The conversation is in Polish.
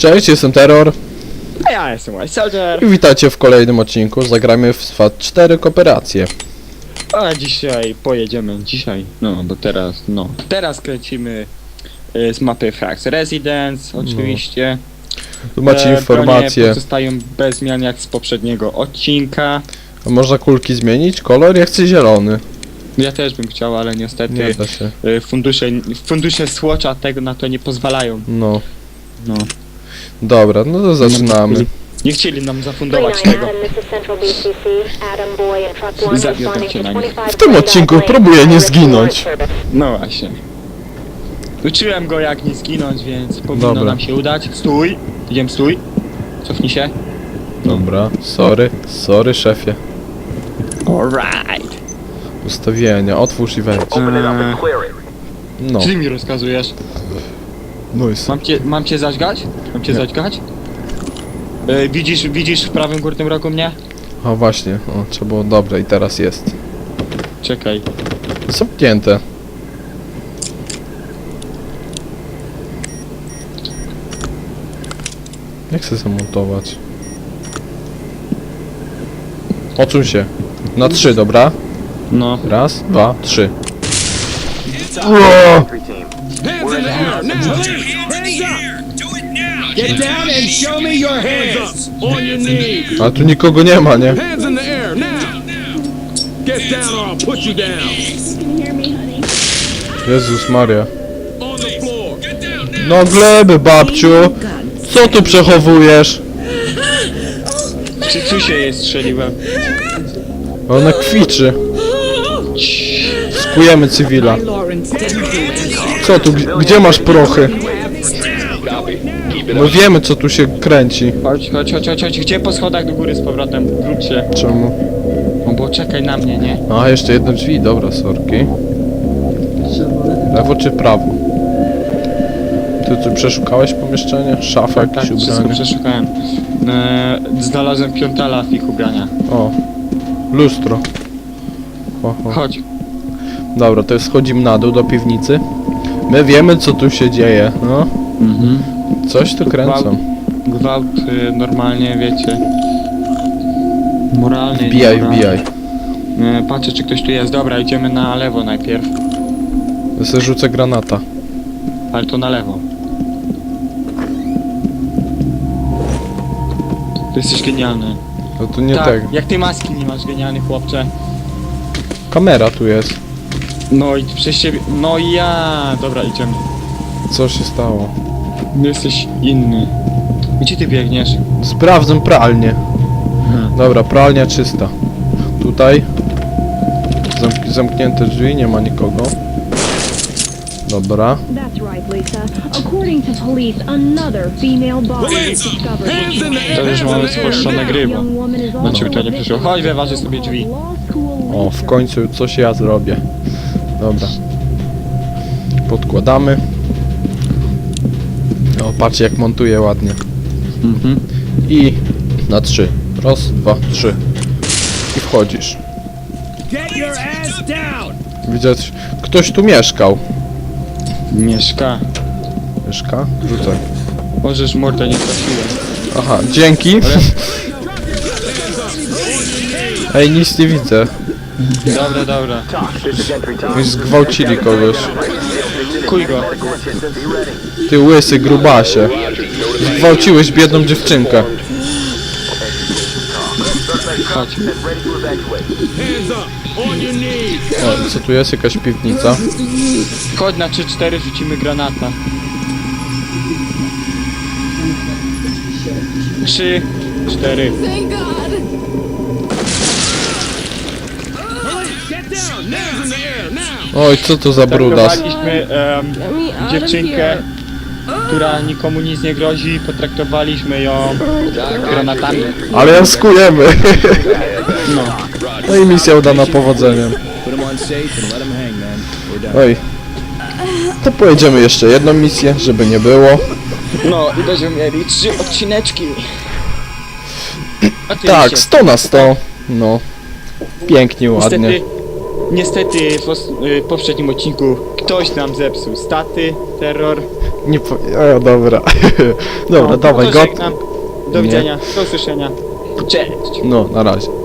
Cześć, jestem Terror A ja jestem White Soldier. i witajcie w kolejnym odcinku. Zagramy w SWAT 4 Kooperację. A dzisiaj pojedziemy, dzisiaj, no bo teraz, no. Teraz kręcimy y, z mapy Frax Residence, oczywiście. Tu macie E, bronie informacje. pozostają bez zmian jak z poprzedniego odcinka. A można kulki zmienić? Kolor? Ja chcę zielony. Ja też bym chciał, ale niestety Nie da się. y, fundusze, fundusze Swatcha tego na to nie pozwalają. No. No. Dobra, no to zaczynamy. Nie chcieli nam zafundować tego. Zawiodłem cię na nich. W tym odcinku próbuję nie zginąć. No właśnie. Uczyłem go jak nie zginąć, więc powinno Dobra. nam się udać. Stój! Idziemy stój. Cofnij się. Dobra, sorry, sorry szefie. Alright. Ustawienia, otwórz i wejdź. Eee, No, Ty mi rozkazujesz. No jest. Mam cię, mam cię zaćgać? Mam cię Nie. zaćgać? E, widzisz, widzisz w prawym górnym rogu mnie? A właśnie, o, trzeba było, dobra i teraz jest. Czekaj. Zamknięte. Jak chcę zamontować? Odsuń się. Na trzy, dobra? No. Raz, dwa, trzy. Ło! Hands in the air now! Hands up! Get down and show me your hands up! On your knees! A tu nikogo nie ma, nie? Hands in the air now! Get down or I'll put you down! Can you hear me, honey? Jezus Maria. On the floor! No gleby, babciu! Co tu przechowujesz? Czy tu się je strzeliłem? Ona kwiczy. Skujemy cywila. Co tu, gdzie masz prochy? No wiemy co tu się kręci. Chodź, chodź, chodź, chodź, chodź. Gdzie po schodach do góry z powrotem? Wróć się. Czemu? No bo czekaj na mnie, nie? A, jeszcze jedne drzwi, dobra, sorki. Lewo czy prawo? Ty tu przeszukałeś pomieszczenie? Szafa, Tak, jakieś wszystko ubranie? przeszukałem. E, znalazłem piątala w ich ubrania. O, lustro. Oho. Chodź. Dobra, to schodzimy na dół do piwnicy. My wiemy co tu się dzieje, no. Mhm. Coś tu kręcą. Gwałt y, normalnie, wiecie. Moralny. Wbijaj, niemoralny. wbijaj. E, patrzę czy ktoś tu jest. Dobra, idziemy na lewo najpierw. Ja sobie rzucę granata. Ale to na lewo. Ty jesteś genialny. No to nie tak, tak. jak ty maski nie masz, genialny chłopcze. Kamera tu jest. No i przez ciebie... No i ja... Dobra, idziemy. Co się stało? Jesteś inny. Gdzie ty biegniesz? Sprawdzę pralnię. Hmm. Dobra, pralnia czysta. Tutaj. Zamk zamknięte drzwi, nie ma nikogo. Dobra. That's right, Lisa. According to police, another female body was discovered. To już mamy to nie przyszło. Chodź, wyważę sobie drzwi. O, w końcu coś ja zrobię. Dobra. Podkładamy. O, patrzcie jak montuję ładnie. Mhm. I na trzy. Raz, dwa, trzy. I wchodzisz. Widać, ktoś tu mieszkał. Mieszka. Mieszka? Rzucaj. Możesz mordę nie trafiłem. Aha, dzięki. Ej, nic nie widzę. Dobra, dobra. Już zgwałcili kogoś. Kuj go. Ty łysy grubasie. Zgwałciłeś biedną dziewczynkę. Chodź. O, co tu jest? Jakaś piwnica. Chodź na 3-4 rzucimy granata. 3, 4. Oj, co to za brudas? Potraktowaliśmy em, dziewczynkę, która nikomu nic nie grozi, potraktowaliśmy ją granatami. Ale jaskujemy. No. No i misja udana powodzeniem. Oj. To pojedziemy jeszcze jedną misję, żeby nie było. No i będziemy mieli trzy odcineczki. Tak, 100 na 100. No. Pięknie, ładnie. Niestety Niestety w y, poprzednim odcinku ktoś nam zepsuł staty, terror. Nie po... O, dobra. dobra, No, dawaj, got... Do widzenia, do usłyszenia. Cześć! No, na razie.